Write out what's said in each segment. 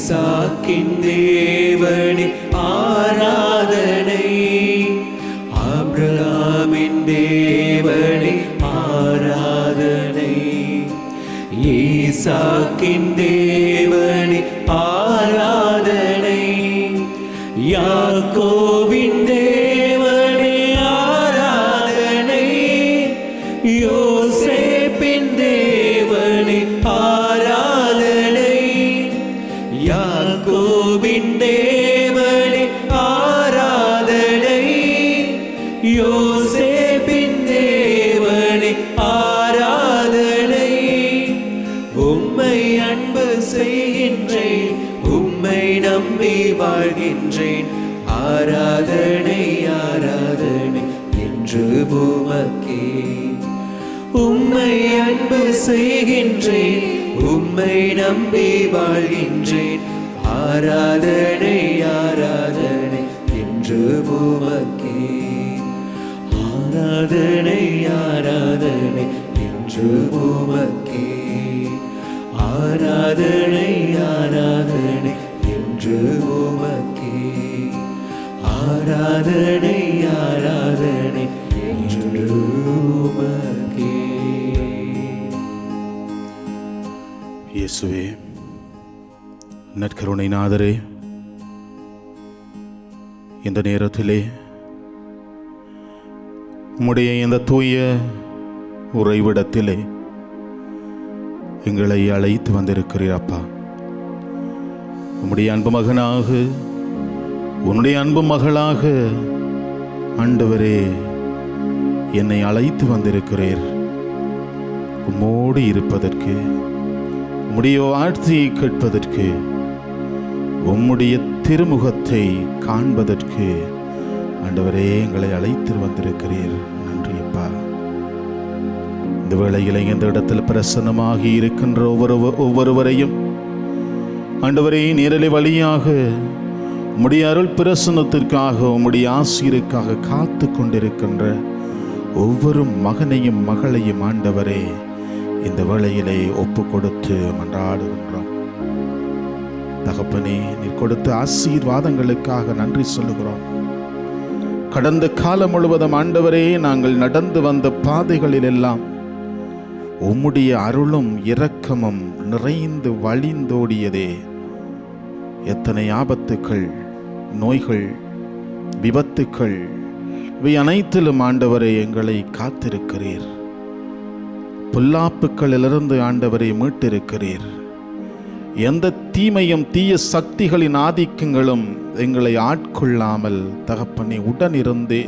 ஈசாக்கின் தேவனை ஆராதனை. அப்ரஹாமின் தேவனை ஆராதனை. ஈசாக்கின் தேவ செய்கின்றேன் உம்மை நம்பி வாழ்கின்றேன். ஆராதனை ஆராதனை என்று உமக்கே. ஆராதனை ஆராதனை என்று உமக்கே. ஆராதனை ஆராதனை என்று உமக்கே. ஆராதனை ஆராதனை இயேசுவே நற்கருணை நாதரே. இந்த நேரத்திலே உம்முடைய இந்த தூய உறைவிடத்திலே எங்களை அழைத்து வந்திருக்கிறீர் அப்பா. உம்முடைய அன்பு மகனாக உன்னுடைய அன்பு மகளாக ஆண்டவரே என்னை அழைத்து வந்திருக்கிறீர். உம்மோடு இருப்பதற்கு உம்முடைய வார்த்தையை கேட்பதற்கு உம்முடைய திருமுகத்தை காண்பதற்கு ஆண்டவரே எங்களை அழைத்து வந்திருக்கிறீர். நன்றி அப்பா. இந்த வேளையில் இந்த இடத்தில் பிரசன்னமாகி இருக்கின்ற ஒவ்வொரு ஒவ்வொருவரையும் ஆண்டவரே நேரலை வழியாக உம்முடைய அருள் பிரசன்னத்திற்காக உம்முடைய ஆசிரியருக்காக காத்து கொண்டிருக்கின்ற ஒவ்வொரு மகனையும் மகளையும் ஆண்டவரே இந்த வேளையிலே ஒப்பு கொடுத்து மன்றாடுகின்றோம். தகப்பனே நீர் கொடுத்த ஆசீர்வாதங்களுக்காக நன்றி சொல்லுகிறோம். கடந்த காலம் முழுவதும் ஆண்டவரே நாங்கள் நடந்து வந்த பாதைகளில் எல்லாம் உம்முடைய அருளும் இரக்கமும் நிறைந்து வழிந்தோடியதே. எத்தனை ஆபத்துக்கள் நோய்கள் விபத்துக்கள் இவை அனைத்திலும் ஆண்டவரை எங்களை காத்திருக்கிறீர். பொல்லாப்புக்களிலிருந்து ஆண்டவரை மீட்டிருக்கிறீர். எந்த தீமையும் தீய சக்திகளின் ஆதிக்கங்களும் எங்களை ஆட்கொள்ளாமல் தகப்பனை உடனிருந்தே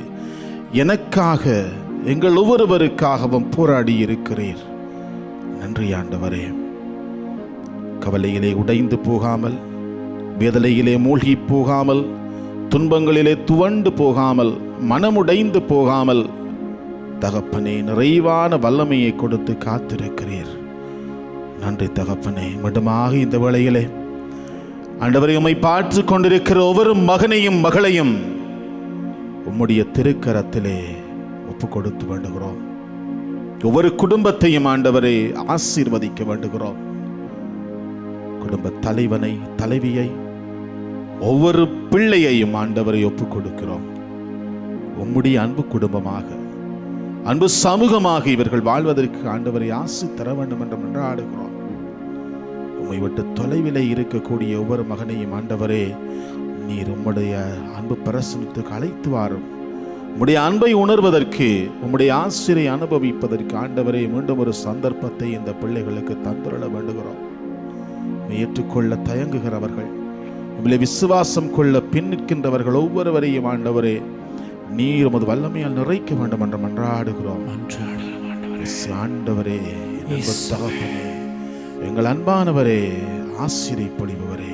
எனக்காக எங்கள் ஒவ்வொருவருக்காகவும் போராடி இருக்கிறீர். நன்றி ஆண்டவரே. கவலையிலே உடைந்து போகாமல் வேதலையிலே மூழ்கி போகாமல் துன்பங்களிலே துவண்டு போகாமல் மனமுடைந்து போகாமல் தகப்பனே நிறைவான வல்லமையை கொடுத்து காத்திருக்கிறீர். நன்றி தகப்பனே மட்டுமாக இந்த வேளையிலே. ஆண்டவரை உம்மை பார்த்து கொண்டிருக்கிற ஒவ்வொரு மகனையும் மகளையும் உம்முடைய திருக்கரத்திலே ஒப்பு கொடுத்து வேண்டுகிறோம். ஒவ்வொரு குடும்பத்தையும் ஆண்டவரை ஆசீர்வதிக்க வேண்டுகிறோம். குடும்ப தலைவனை தலைவியை ஒவ்வொரு பிள்ளையையும் ஆண்டவரை ஒப்பு கொடுக்கிறோம். உம்முடைய அன்பு குடும்பமாக. அன்பு சமூகமாக இவர்கள் வாழ்வதற்கு ஆண்டவரை ஆசி தர வேண்டும் என்று மன்றாடுகிறோம். உம்மை விட்டு தொலைவிலே இருக்கக்கூடிய ஒவ்வொரு மகனையும் ஆண்டவரே நீர் உம்முடைய அன்பு பிரசனத்துக்கு அழைத்து வாரும். உம்முடைய அன்பை உணர்வதற்கு உம்முடைய ஆசிரியை அனுபவிப்பதற்கு ஆண்டவரே மீண்டும் ஒரு சந்தர்ப்பத்தை இந்த பிள்ளைகளுக்கு தந்துள்ள வேண்டுகிறோம். ஏற்றுக்கொள்ள தயங்குகிறவர்கள் உங்களை விசுவாசம் கொள்ள பின் நிற்கின்றவர்கள் ஒவ்வொருவரையும் ஆண்டவரே நீர் உமது வல்லமையால் நிறைக்க வேண்டும் என்று மன்றாடுகிறோம் ஆண்டவரே. எங்கள் அன்பானவரே ஆசிரியை பொழிபவரே.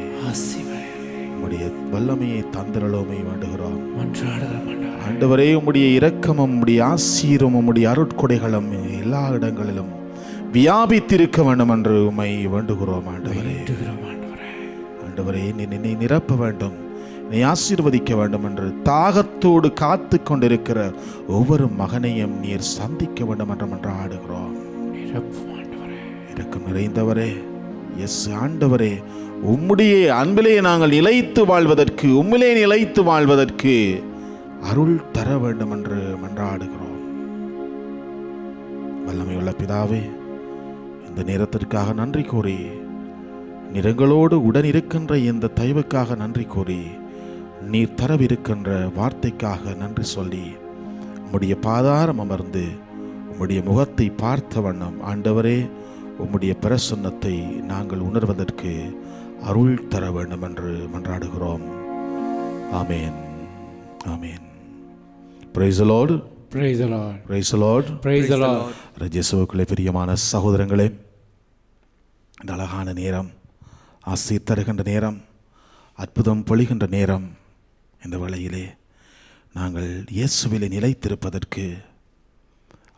உம்முடைய வல்லமையை தந்திரலோமை வேண்டுகிறோம் ஆண்டவரே. உம்முடைய இரக்கமும் உம்முடைய ஆசீரும் உம்முடைய அருட்கொடைகளும் எல்லா இடங்களிலும் வியாபித்திருக்க வேண்டும் என்று உம்மை வேண்டுகிறோம் ஆண்டவரே ஆண்டவரே. நிரப்ப வேண்டும் நீ ஆசீர்வதிக்க வேண்டும் என்று தாகத்தோடு காத்து கொண்டிருக்கிற ஒவ்வொரு மகனையும் நீர் சந்திக்க வேண்டும் என்று மன்றாடுகிறோம் நிரப்பும் நிறைந்தவரே எஸ் ஆண்டவரே உம்முடைய அன்பிலே நாங்கள் நிலைத்து வாழ்வதற்கு உம்மிலே நிலைத்து வாழ்வதற்கு அருள் தர வேண்டும் என்று மன்றாடுகிறோம். வல்லமையுள்ள பிதாவே இந்த நேரத்திற்காக நன்றி கூறி நிறங்களோடு உடன் இருக்கின்ற இந்த தயவுக்காக நன்றி கூறி நீர் தரவிருக்கின்ற வார்த்தைக்காக நன்றி சொல்லி உம்முடைய பாதாரம் அமர்ந்து உம்முடைய முகத்தை பார்த்த வண்ணம் ஆண்டவரே உம்முடைய பிரசன்னத்தை நாங்கள் உணர்வதற்கு அருள் தர வேண்டும் என்று மன்றாடுகிறோம். ஆமேன். ஆமேன். பிரைசலோடு Praise the Lord. பிரைசலோடு Praise the Lord. ரஜேசுவுக்குள்ளே பிரியமான சகோதரங்களே இந்த அழகான நேரம் ஆசீர் தருகின்ற நேரம் அற்புதம் பொழிகின்ற நேரம் இந்த வேளையிலே நாங்கள் இயேசுவிலே நிலைத்திருப்பதற்கு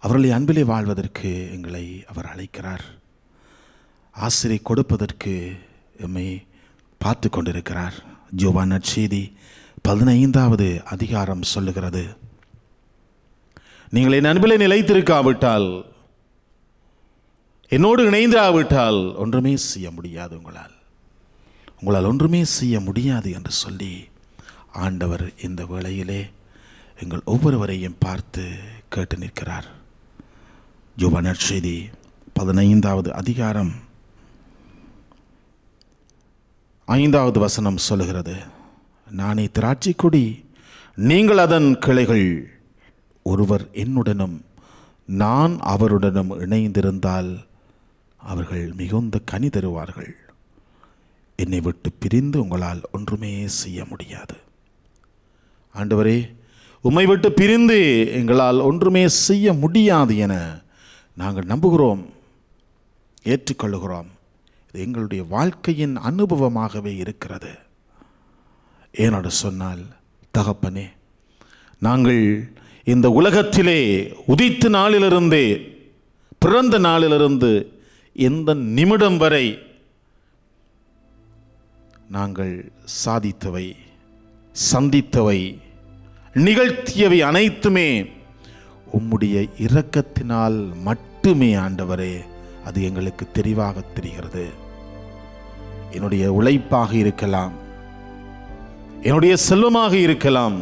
அவர்களை அன்பிலே வாழ்வதற்கு எங்களை அவர் அழைக்கிறார். ஆசிரியை கொடுப்பதற்கு எம்மை பார்த்து கொண்டிருக்கிறார். ஜோவான் நற்செய்தி பதினைந்தாவது அதிகாரம் சொல்லுகிறது. நீங்கள் என் அன்பிலே நிலைத்திருக்காவிட்டால் என்னோடு இணைந்திராவிட்டால் ஒன்றுமே செய்ய முடியாது உங்களால். உங்களால் ஒன்றுமே செய்ய முடியாது என்று சொல்லி ஆண்டவர் இந்த வேளையிலே எங்கள் ஒவ்வொருவரையும் பார்த்து கேட்டு நிற்கிறார். யோபா நற்செய்தி பதினைந்தாவது அதிகாரம் ஐந்தாவது வசனம் சொல்லுகிறது. நானே திராட்சை கொடி நீங்கள் அதன் கிளைகள். ஒருவர் என்னுடனும் நான் அவருடனும் இணைந்திருந்தால் அவர்கள் மிகுந்த கனி தருவார்கள். என்னை விட்டு பிரிந்து உங்களால் ஒன்றுமே செய்ய முடியாது. ஆண்டவரே உம்மை விட்டு பிரிந்து எங்களால் ஒன்றுமே செய்ய முடியாது என நாங்கள் நம்புகிறோம் ஏற்றுக்கொள்ளுகிறோம். இது எங்களுடைய வாழ்க்கையின் அனுபவமாகவே இருக்கிறது. ஏனோடு சொன்னால் தகப்பனே நாங்கள் இந்த உலகத்திலே உதித்த நாளிலிருந்தே பிறந்த நாளிலிருந்து எந்த நிமிடம் வரை நாங்கள் சாதித்தவை. சந்தித்தவை நிகழ்த்தியவை அனைத்துமே உம்முடைய இரக்கத்தினால் மட்டுமே ஆண்டவரே அது எங்களுக்கு தெளிவாக தெரிகிறது. என்னுடைய உழைப்பாக இருக்கலாம் என்னுடைய செல்வமாக இருக்கலாம்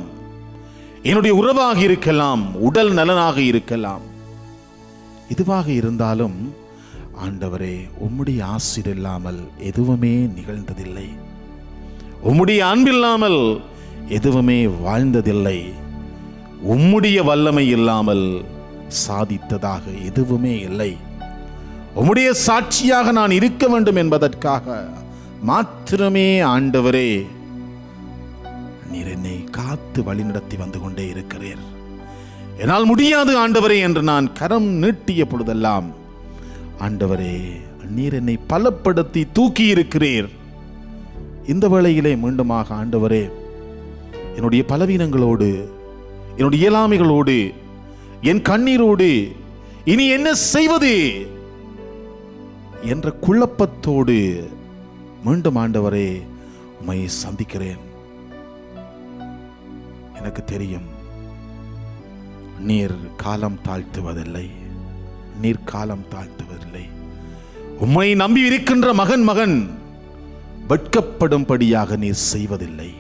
என்னுடைய உறவாக இருக்கலாம் உடல் நலனாக இருக்கலாம். இதுவாக இருந்தாலும் ஆண்டவரே உம்முடைய ஆசிர் இல்லாமல் எதுவுமே நிகழ்ந்ததில்லை. உம்முடைய அன்பில்லாமல் எதுவுமே வாழ்ந்ததில்லை. உம்முடைய வல்லமை இல்லாமல் சாதித்ததாக எதுவுமே இல்லை. உம்முடைய சாட்சியாக நான் இருக்க வேண்டும் என்பதற்காக மாத்திரமே ஆண்டவரே நீர் என்னை காத்து வழிநடத்தி வந்து கொண்டே இருக்கிறீர். என்னால் முடியாது ஆண்டவரே என்று நான் கரம் நீட்டிய பொழுதெல்லாம் ஆண்டவரே நீர் என்னை பலப்படுத்தி தூக்கி இருக்கிறீர். இந்த வேளையிலே மீண்டுமாக ஆண்டவரே என்னுடைய பலவீனங்களோடு என்னுடைய இயலாமைகளோடு என் கண்ணீரோடு இனி என்ன செய்வது? என்ற குழப்பத்தோடு மீண்டும் ஆண்டவரே உம்மை சந்திக்கிறேன். எனக்கு தெரியும் நீர் காலம் தாழ்த்துவதில்லை நீர் காலம் தாழ்த்துவதில்லை. உம்மை நம்பி இருக்கின்ற மகன் மகன் வெட்கப்படும்படியாக நீர் செய்வதில்லை.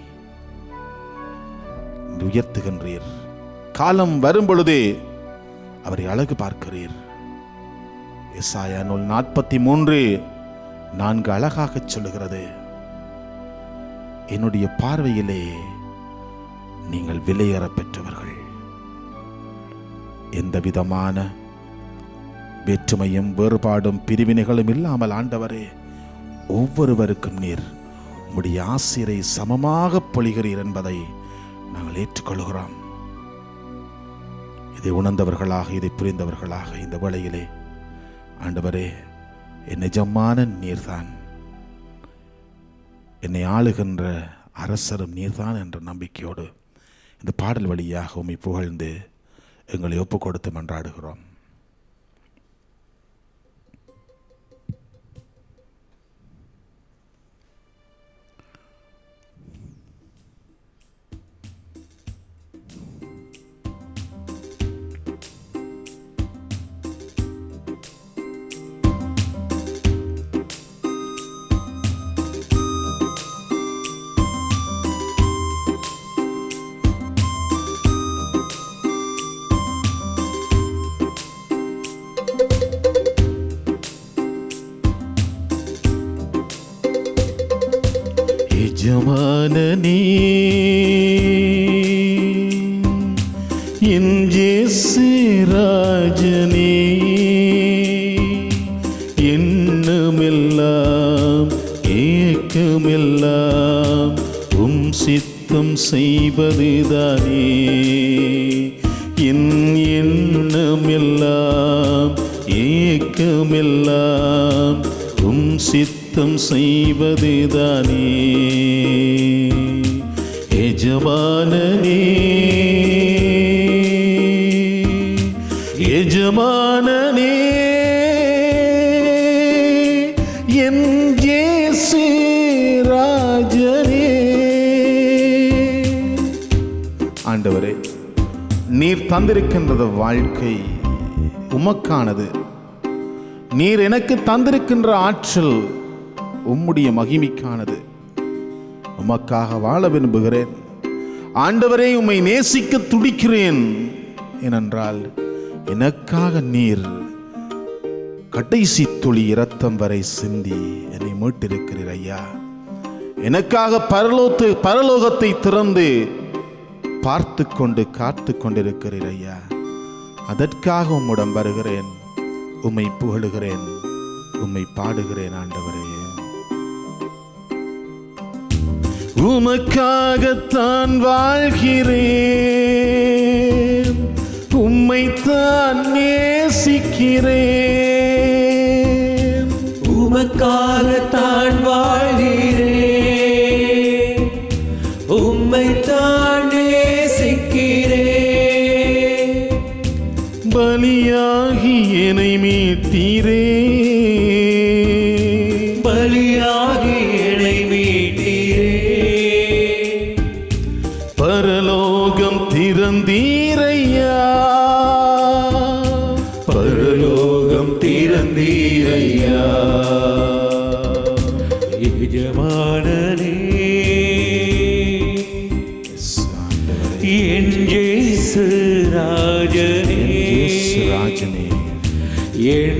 உயர்த்துகின்றீர். காலம் வரும் பொழுதே அவரை அழகு பார்க்கிறீர். நூல் நாற்பத்தி மூன்று நான்கு அழகாக சொல்லுகிறது. என்னுடைய பார்வையிலே நீங்கள் விலையேற பெற்றவர்கள். எந்த விதமான வேற்றுமையும் வேறுபாடும் பிரிவினைகளும் இல்லாமல் ஆண்டவரே ஒவ்வொருவருக்கும் நீர் உம்முடைய ஆசிரை சமமாக பொழிகிறீர் என்பதை நாங்கள் ஏற்றுக்கொள்கிறோம். இதை உணர்ந்தவர்களாக இதை புரிந்தவர்களாக இந்த வேளையிலே ஆண்டவரே என் நிஜமான நீர்தான். என்னை ஆளுகின்ற அரசரும் நீர்தான் என்ற நம்பிக்கையோடு இந்த பாடல் வழியாக உம்மை புகழ்ந்து எங்களை ஒப்பு கொடுத்து மன்றாடுகிறோம். செய்வதுதானே என் எண்ணமெல்லாம் ஏக்கமெல்லாம் உம் சித்தம் செய்வதுதானே தந்திருக்கின்றது வாழ்க்கை. உமக்கானது. நீர் எனக்கு தந்திருக்கின்ற ஆற்றல் உம்முடைய மகிமைக்கானது. உமக்காக வாழ விரும்புகிறேன். ஆண்டவரே உம்மை நேசிக்க துடிக்கிறேன் ஏனென்றால் எனக்காக நீர் கடைசி துளி இரத்தம் வரை சிந்தி என்னை மீட்டிருக்கிறீர் ஐயா. எனக்காக பரலோத்து பரலோகத்தை திறந்து பார்த்து கொண்டு காத்து கொண்டிருக்கிறீர் ஐயா அதற்காக உம்முடன் வருகிறேன். உம்மை புகழுகிறேன். உம்மை பாடுகிறேன் ஆண்டவரே. உமக்காகத்தான் வாழ்கிறேன். உம்மைத்தான் நேசிக்கிறேன். உமக்காக மீட்டீரே பலியாகி என்னை மீட்டீரே. பரலோகம் திறந்தீரையா. பரலோகம் திறந்தீரையா. எஜமானனே என் ஜேசு ராஜனே. ராஜனே. எண்ணமெல்லாம்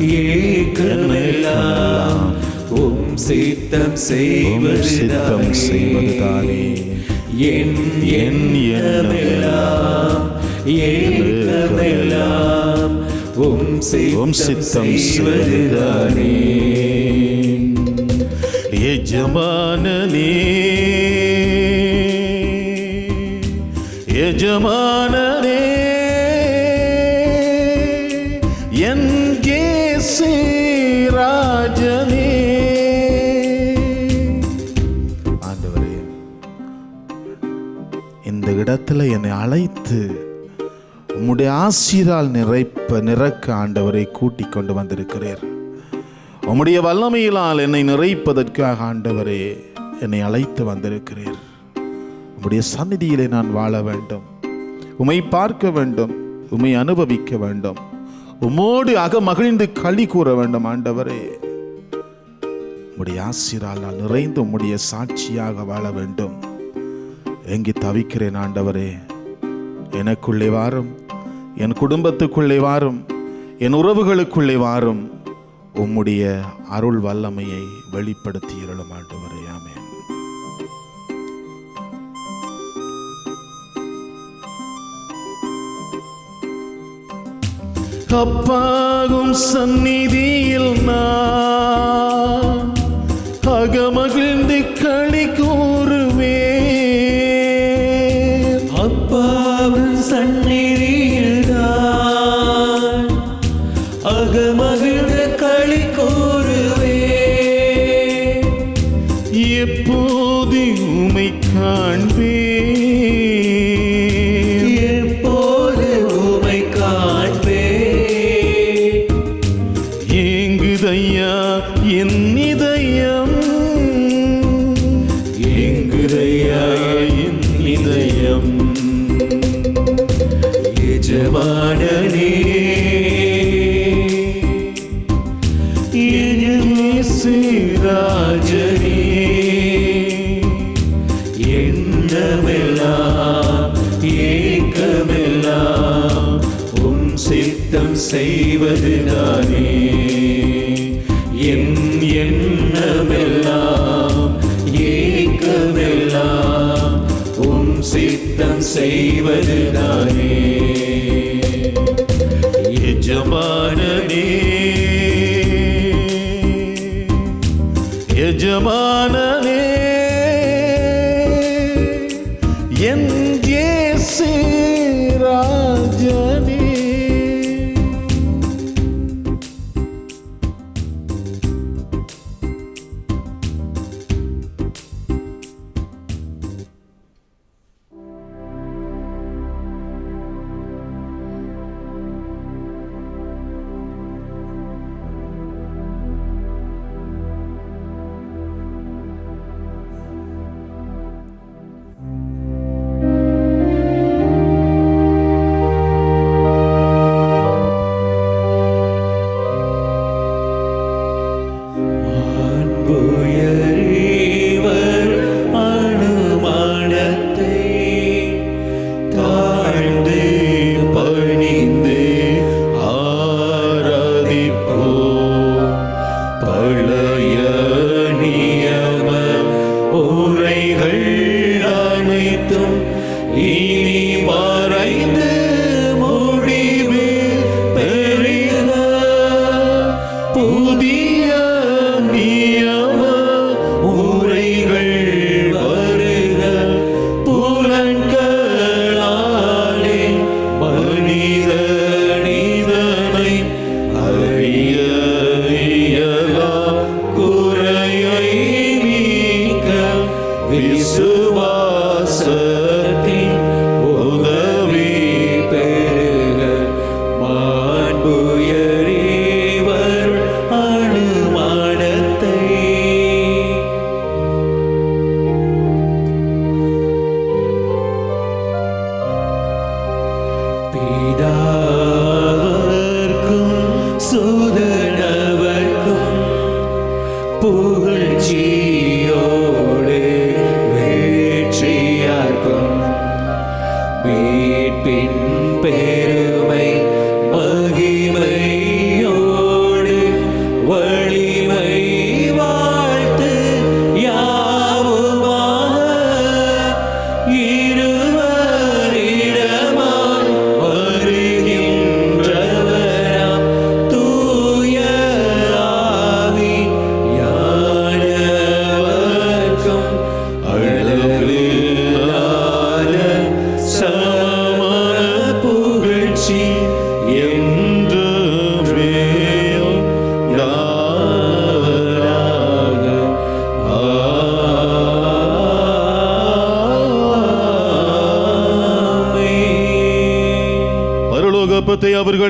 ஏக்கமெல்லாம் உம் சித்தம் சித்தம் செய்வதுதானே. என் என் எண்ணமெல்லாம் ஏக்கமெல்லாம். உம் உம் சித்தம் செய்வதுதானே. எஜமானனே எஜமானனே. இயேசு ராஜனே. ஆண்டவரே இந்த இடத்துல என்னை அழைத்து உம்முடைய ஆசிரால் நிறைப்ப நிறக்க ஆண்டவரை கூட்டி கொண்டு வந்திருக்கிறீர். உம்முடைய வல்லமையினால் என்னை நிறைப்பதற்காக ஆண்டவரே என்னை அழைத்து வந்திருக்கிறீர். உம்முடைய சந்நிதியிலே நான் வாழ வேண்டும். உம்மை பார்க்க வேண்டும். உம்மை அனுபவிக்க வேண்டும். உம்மோடு அகமகிழ்ந்து களி கூற வேண்டும் ஆண்டவரே. உம்முடைய ஆசிரால் நான் நிறைந்து உம்முடைய சாட்சியாக வாழ வேண்டும். எங்கி தவிக்கிறேன் ஆண்டவரே? எனக்குள்ளே வாரும் என் குடும்பத்துக்குள்ளே வாரும் என் உறவுகளுக்குள்ளே வாரும். உம்முடைய அருள் வல்லமையை வெளிப்படுத்தி இருளும் ஆண்டவரே. அப்பாகும் சந்நிதியில் நான் அகமகிழ்ந்து இதயம். எங்குதையா இதயம்? எஜமானனே. ராஜனே எண்ணமெல்லாம் ஏக்கமெல்லாம் உன் சித்தம் செய்வதுதானே சித்தம் செய்வதுதானே. எஜமானனே. எஜமான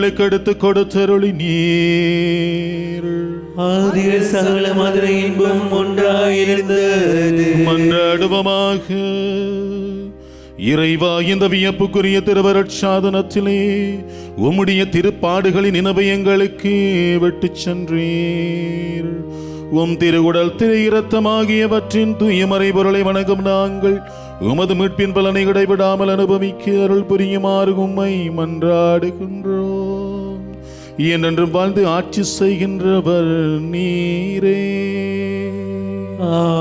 அவர்களுக்கு எடுத்து கொடுத்தருளி நீர். ஆதியில் சகல மதுர இன்பம் ஒன்றாயிருந்தது. மன்றாடுவமாக. இறைவா இந்த வியப்புக்குரிய திருவரட்சாதனத்திலே உம்முடைய திருப்பாடுகளின் நினைவை எங்களுக்கு விட்டுச் சென்றீர். உம் திருகுடல் திரு இரத்தமாகியவற்றின் தூயமறை பொருளை வணங்கும் நாங்கள் உமது மீட்பின் பலனை இடைவிடாமல் அனுபவிக்க அருள் புரியுமாறு உம்மை மன்றாடுகின்றோம். என்றென்றும் வாழ்ந்து ஆட்சி செய்கின்றவர் நீரே. ஆ.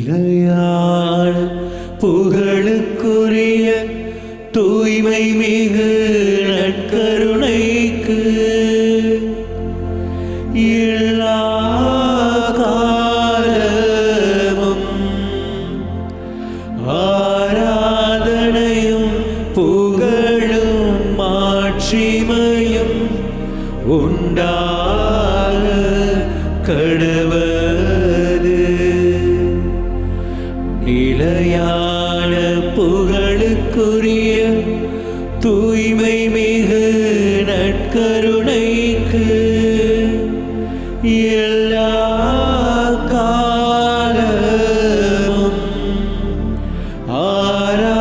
நிலையான புகழ்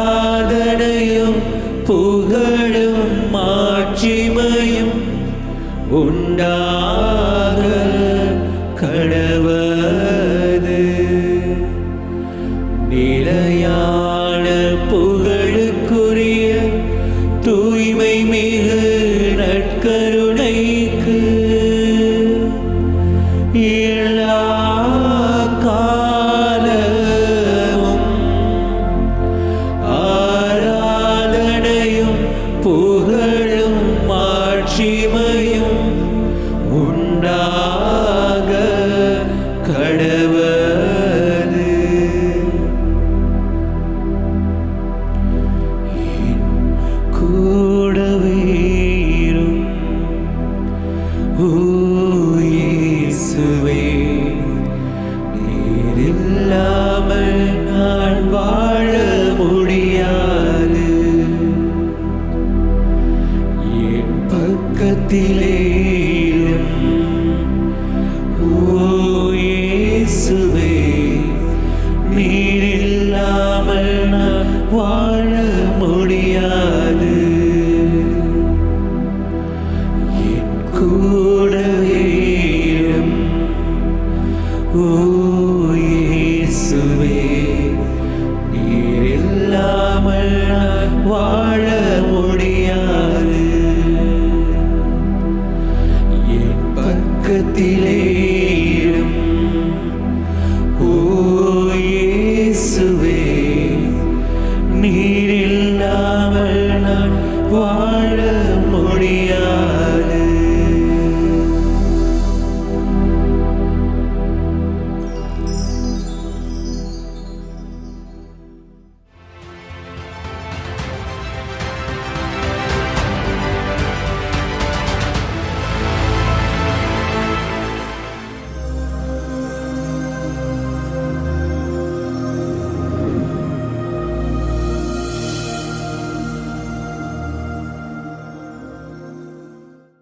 ஆராதனையும் புகழும் மாட்சிமையும் உண்டா